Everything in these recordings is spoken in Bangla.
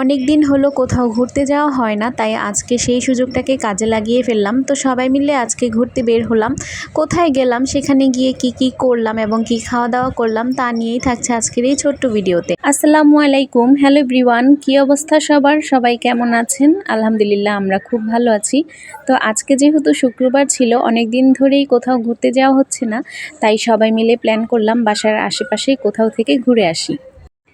অনেক দিন হলো কোথাও ঘুরতে যাওয়া হয় না, তাই আজকে সেই সুযোগটাকে কাজে লাগিয়ে ফেললাম। তো সবাই মিলে আজকে ঘুরতে বের হলাম। কোথায় গেলাম, সেখানে গিয়ে কি কি করলাম এবং কি খাওয়া দাওয়া করলাম, তা নিয়েই থাকছে আজকের এই ছোট্ট ভিডিওতে। আসসালামু আলাইকুম। হ্যালো এভরিওয়ান কি অবস্থা সবার? সবাই কেমন আছেন? আলহামদুলিল্লাহ, আমরা খুব ভালো আছি। তো আজকে যেহেতু শুক্রবার ছিল, অনেক দিন ধরেই কোথাও ঘুরতে যাওয়া হচ্ছে না, তাই সবাই মিলে প্ল্যান করলাম বাসার আশেপাশে কোথাও থেকে ঘুরে আসি।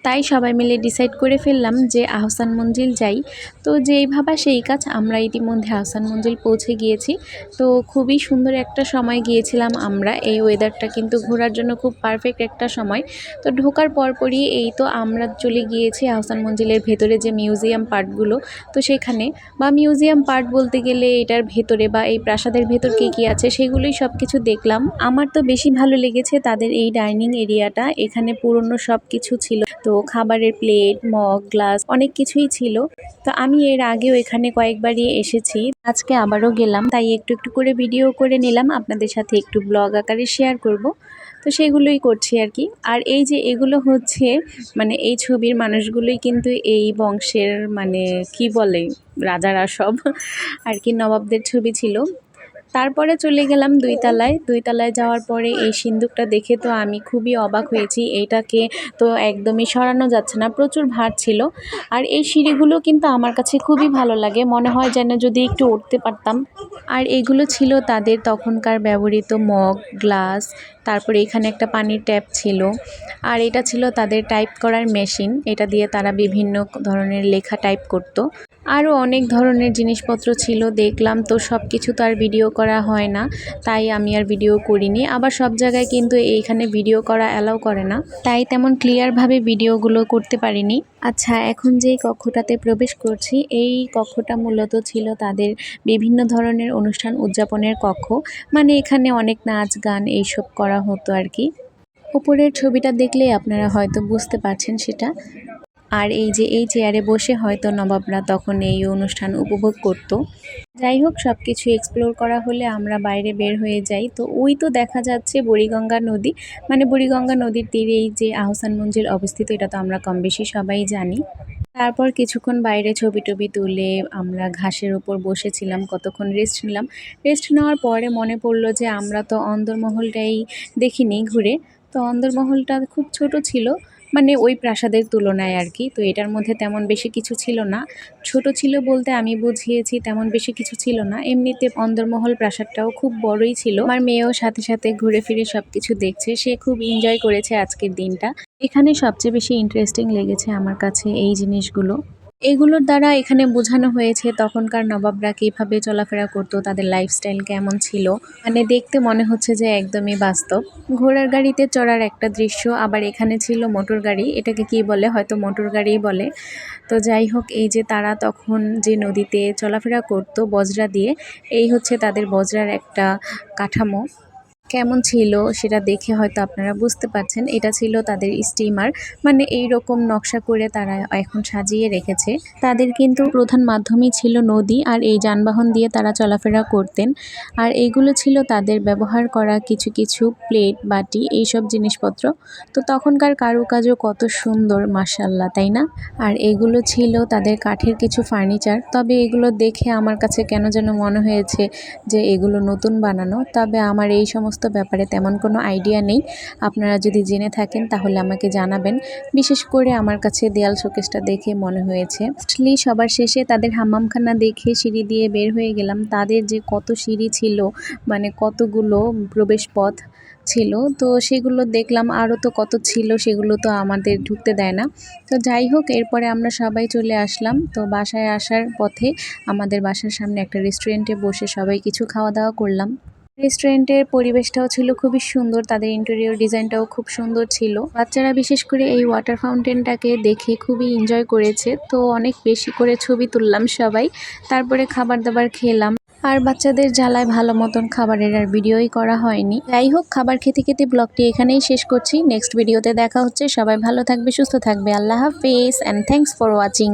তাই সবাই মিলে ডিসাইড করে ফেললাম যে আহসান মঞ্জিল যাই। তো যেই ভাবা সেই কাজ, আমরা ইতিমধ্যে আহসান মঞ্জিল পৌঁছে গিয়েছি। তো খুবই সুন্দর একটা সময় গিয়েছিলাম আমরা। এই ওয়েদারটা কিন্তু ঘোরার জন্য খুব পারফেক্ট একটা সময়। তো ঢোকার পরপরই এই তো আমরা চলে গিয়েছি আহসান মঞ্জিলের ভেতরে যে মিউজিয়াম পার্টগুলো তো সেখানে বা মিউজিয়াম পার্ট বলতে গেলে এটার ভেতরে বা এই প্রাসাদের ভেতর কী কী আছে সেগুলোই সব কিছু দেখলাম। আমার তো বেশি ভালো লেগেছে তাদের এই ডাইনিং এরিয়াটা এখানে পুরনো সব কিছু ছিল। তো খাবারের প্লেট মগ গ্লাস অনেক কিছুই ছিল। তো আমি এর আগেও এখানে কয়েকবারই এসেছি। আজকে আবারও গেলাম, তাই একটু একটু করে ভিডিও করে নিলাম। আপনাদের সাথে একটু ব্লগ আকারে শেয়ার করব। তো সেগুলোই করছি আর কি। আর এই যে এগুলো হচ্ছে মানে এই ছবির মানুষগুলোই কিন্তু এই বংশের মানে কি বলে, রাজারা সব, আর কি নবাবদের ছবি ছিল। তারপরে চলে গেলাম দুই তলায় দুই তলায় যাওয়ার পরে এই সিন্দুকটা দেখে তো আমি খুবই অবাক হয়েছি। এইটাকে তো একদমই সরানো যাচ্ছে না, প্রচুর ভার ছিল। আর এই সিঁড়িগুলো কিন্তু আমার কাছে খুবই ভালো লাগে। মনে হয় যেন যদি একটু উঠতে পারতাম। আর এগুলো ছিল তাদের তখনকার ব্যবহৃত মগ, গ্লাস, তারপরে এখানে একটা পানির ট্যাপ ছিল। আর এটা ছিল তাদের টাইপ করার মেশিন। এটা দিয়ে তারা বিভিন্ন ধরনের লেখা টাইপ করতো। আরও অনেক ধরনের জিনিসপত্র ছিল, দেখলাম তো সব কিছু তো আর ভিডিও করা হয় না, তাই আমি আর ভিডিও করিনি। আবার সব জায়গায় কিন্তু এইখানে ভিডিও করা অ্যালাউ করে না, তাই তেমন ক্লিয়ারভাবে ভিডিওগুলো করতে পারিনি। আচ্ছা এখন যেই কক্ষটাতে প্রবেশ করছি, এই কক্ষটা মূলত ছিল তাদের বিভিন্ন ধরনের অনুষ্ঠান উদযাপনের কক্ষ মানে এখানে অনেক নাচ, গান এইসব করা হতো আর কি। উপরের ছবিটা দেখলে আপনারা হয়তো বুঝতে পারছেন সেটা। আর এই যে এই চেয়ারে বসে হয়তো নবাবরা তখন এই অনুষ্ঠান উপভোগ করত। যাই হোক সব কিছু এক্সপ্লোর করা হলে আমরা বাইরে বের হয়ে যাই। তো ওই তো দেখা যাচ্ছে বুড়িগঙ্গা নদী। মানে বুড়িগঙ্গা নদীর তীরে এই যে আহসান মঞ্জিল অবস্থিত, এটা তো আমরা কম বেশি সবাই জানি। তারপর কিছুক্ষণ বাইরে ছবি টবি তুলে আমরা ঘাসের ওপর বসেছিলাম, কতক্ষণ রেস্ট নিলাম। রেস্ট নেওয়ার পরে মনে পড়ল যে আমরা তো অন্দরমহলটাই দেখিনি ঘুরে। তো অন্দরমহলটা খুব ছোট ছিল মানে ওই প্রাসাদের তুলনায় আর কি। তো এটার মধ্যে তেমন বেশি কিছু ছিল না। ছোট ছিল বলতে আমি বুঝিয়েছি তেমন বেশি কিছু ছিল না। এমনিতে অন্দরমহল প্রাসাদটাও খুব বড়ই ছিল। আমার মেয়েও সাথে সাথে ঘুরে ফিরে সব কিছু দেখছে। সে খুব এনজয় করেছে আজকের দিনটা। এখানে সবচেয়ে বেশি ইন্টারেস্টিং লেগেছে আমার কাছে এই জিনিসগুলো। এগুলোর দ্বারা এখানে বোঝানো হয়েছে তখনকার নবাবরা কীভাবে চলাফেরা করতো, তাদের লাইফস্টাইল কেমন ছিল। মানে দেখতে মনে হচ্ছে যে একদমই বাস্তব। ঘোড়ার গাড়িতে চড়ার একটা দৃশ্য, আবার এখানে ছিল মোটর গাড়ি। এটাকে কি বলে? হয়তো মোটর গাড়িই বলে। তো যাই হোক, এই যে তারা তখন যে নদীতে চলাফেরা করতো বজরা দিয়ে, এই হচ্ছে তাদের বজরার একটা কাঠামো। কেমন ছিল সেটা দেখে হয়তো আপনারা বুঝতে পারছেন। এটা ছিল তাদের স্টিমার মানে এই রকম নকশা করে তারা এখন সাজিয়ে রেখেছে। তাদের কিন্তু প্রধান মাধ্যমই ছিল নদী আর এই যানবাহন দিয়ে তারা চলাফেরা করতেন। আর এইগুলো ছিল তাদের ব্যবহার করা কিছু কিছু প্লেট বাটি, এইসব জিনিসপত্র। তো তখনকার কারুকাজও কত সুন্দর মাসাল্লাহ তাই না? আর এগুলো ছিল তাদের কাঠের কিছু ফার্নিচার তবে এগুলো দেখে আমার কাছে কেন যেন মনে হয়েছে যে এগুলো নতুন বানানো। তবে আমার এই সমস্ত সমস্ত ব্যাপারে তেমন কোনো আইডিয়া নেই। আপনারা যদি জেনে থাকেন তাহলে আমাকে জানাবেন। বিশেষ করে আমার কাছে দেয়াল শোকেসটা দেখে মনে হয়েছে। ফার্স্টলি সবার শেষে তাদের হাম্মামখানা দেখে সিঁড়ি দিয়ে বের হয়ে গেলাম। তাদের যে কত সিঁড়ি ছিল মানে কতগুলো প্রবেশ পথ ছিল, তো সেগুলো দেখলাম। আরও তো কত ছিল, সেগুলো তো আমাদের ঢুকতে দেয় না। তো যাই হোক, এরপরে আমরা সবাই চলে আসলাম। তো বাসায় আসার পথে আমাদের বাসার সামনে একটা রেস্টুরেন্টে বসে সবাই কিছু খাওয়া দাওয়া করলাম। রেস্টুরেন্টের পরিবেশটাও ছিল খুবই সুন্দর, তাদের ইন্টেরিয়র ডিজাইনটাও খুব সুন্দর ছিল। বাচ্চারা বিশেষ করে এই ওয়াটার ফাউন্টেনটাকে দেখে খুবই এনজয় করেছে। তো অনেক বেশি করে ছবি তুললাম সবাই, তারপরে খাবার দাবার খেলাম। আর বাচ্চাদের জ্বালায় ভালো মতন খাবারের আর ভিডিওই করা হয়নি। যাই হোক, খাবার খেতে খেতে ব্লগটি এখানেই শেষ করছি। নেক্সট ভিডিওতে দেখা হচ্ছে। সবাই ভালো থাকবে, সুস্থ থাকবে। আল্লাহ হাফিজ অ্যান্ড থ্যাংকস ফর ওয়াচিং